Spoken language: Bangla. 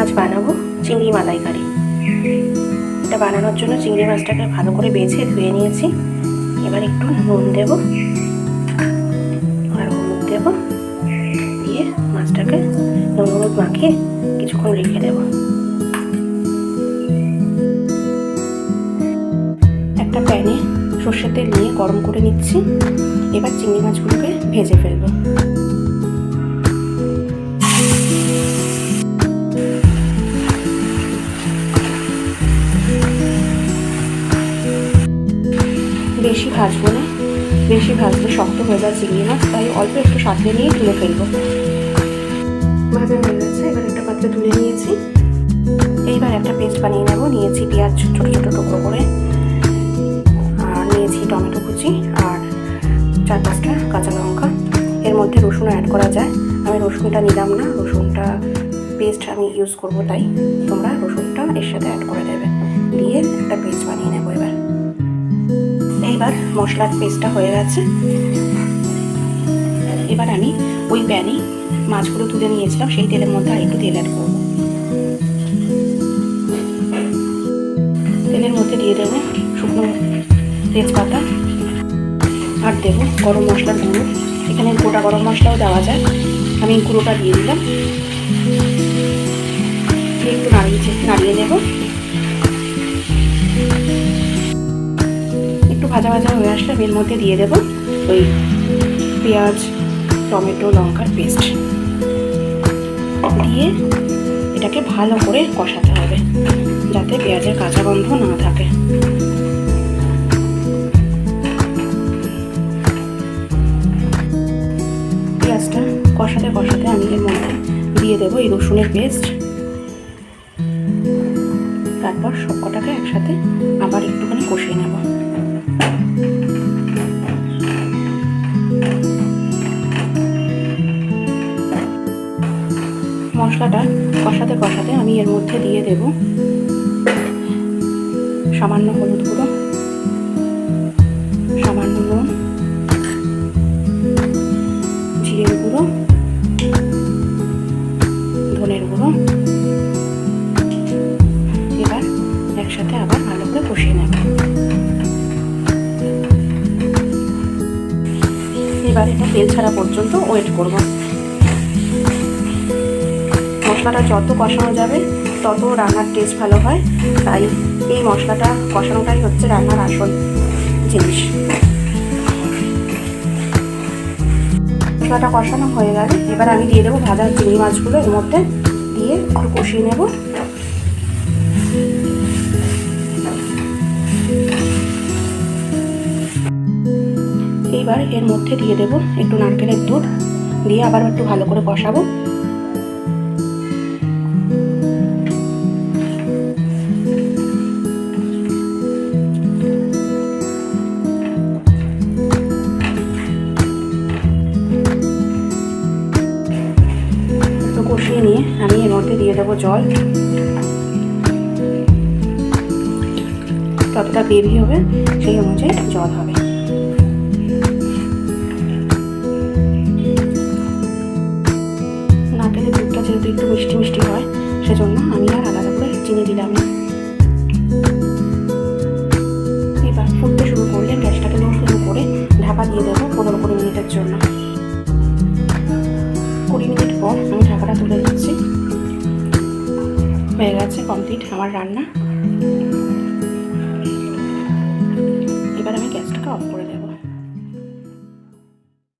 আজ বানাবো চিংড়ি মালাইকারি। এটা বানানোর জন্য চিংড়ি মাছটাকে ভালো করে বেছে ধুয়ে নিয়েছি। এবার একটু নুন দেব। আর হলুদ দেব। দিয়ে মাছটাকে নুন হলুদ মাখিয়ে কিছুক্ষণ রেখে দেব। একটা প্যানে সর্ষের তেল নিয়ে গরম করে নিচ্ছি। এবার চিংড়ি মাছগুলোকে ভেজে ফেলব। ভাজবো না। বেশি ভাজলে শক্ত হয়ে যায় চিংড়ি মাছ তাই অল্প একটু সাথে নিয়ে তুলে ফেলব। ভাজা হয়ে গেছে, এবার একটা পাত্রে তুলে নিয়েছি। এইবার একটা পেস্ট বানিয়ে নেব। নিয়েছি পেঁয়াজ ছোটো ছোটো টুকরো করে। আর নিয়েছি টমেটো কুচি আর চার পাঁচটা কাঁচা লঙ্কা। এর মধ্যে রসুন অ্যাড করা যায়। আমি রসুনটা নিলাম না, রসুনটা পেস্ট আমি ইউজ করব তাই। তোমরা রসুনটা এর সাথে অ্যাড করে দেবে। দিয়ে একটা পেস্ট বানিয়ে নেব এবার। এইবার মশলার পেস্টটা হয়ে গেছে। এবার আমি ওই প্যানে মাছগুলো তুলে নিয়েছিলাম, সেই তেলের মধ্যে আর একটু তেল অ্যাড করব। তেলের মধ্যে দিয়ে দেবো শুকনো তেজপাতা আর দেবো গরম মশলার গুঁড়ো। এখানে গোটা গরম মশলাও দেওয়া যায়। আমি গুঁড়োটা দিয়ে দিলাম। একটু নাড়িয়ে নাড়িয়ে নেব। ভাজা ভাজা হয়ে আসলে এর মধ্যে দিয়ে দেবো ওই পেঁয়াজ, টমেটো, লঙ্কার পেস্ট। দিয়ে এটাকে ভালো করে কষাতে হবে যাতে পেঁয়াজের কাঁচা গন্ধ না থাকে। পেঁয়াজটা কষাতে কষাতে আমি এর মধ্যে দিয়ে দেবো এই রসুনের পেস্ট। তারপর সবকটাকে একসাথে আবার একটুখানি মশলাটা কষাতে কষাতে আমি এর মধ্যে দিয়ে দেব সামান্য হলুদ গুঁড়ো, সামান্য নুন, জিরের গুঁড়ো, ধনের গুঁড়ো। এবার একসাথে আবার ভালো করে কষিয়ে নেব। এবার এটা তেল ছাড়া পর্যন্ত ওয়েট করব। মশলাটা যত কষানো যাবে, তত রান্নার টেস্ট ভালো হয়। তাই এই মশলাটা কষানোটাই হচ্ছে রান্নার আসল জিনিস। মশলাটা কষানো হয়ে গেলে এবার আমি দিয়ে দেবো ভাজা চিংড়ি মাছগুলো, এর মধ্যে দিয়ে একটু কষিয়ে নেব। এইবার এর মধ্যে দিয়ে দেবো একটু নারকেলের দুধ, দিয়ে আবার একটু ভালো করে কষাবো। মধ্যে দিয়ে দেবো জল। যতটা গ্রেভি হবে, সেই অনুযায়ী জল হবে। নারকেলের দুধটা যেহেতু একটু মিষ্টি মিষ্টি হয়, সেজন্য আমি আর আলাদা করে চিনি দিলাম এবার ফুটতে শুরু করলে গ্যাসটাকে লো শুরু করে ঢাকা দিয়ে দেবো পনেরো কুড়ি মিনিটের জন্য। কুড়ি মিনিট পর আমি ঢাকাটা তুলে দিচ্ছি হয়ে গেছে কমপ্লিট আমার রান্না। এবার আমি গ্যাসটাকে অফ করে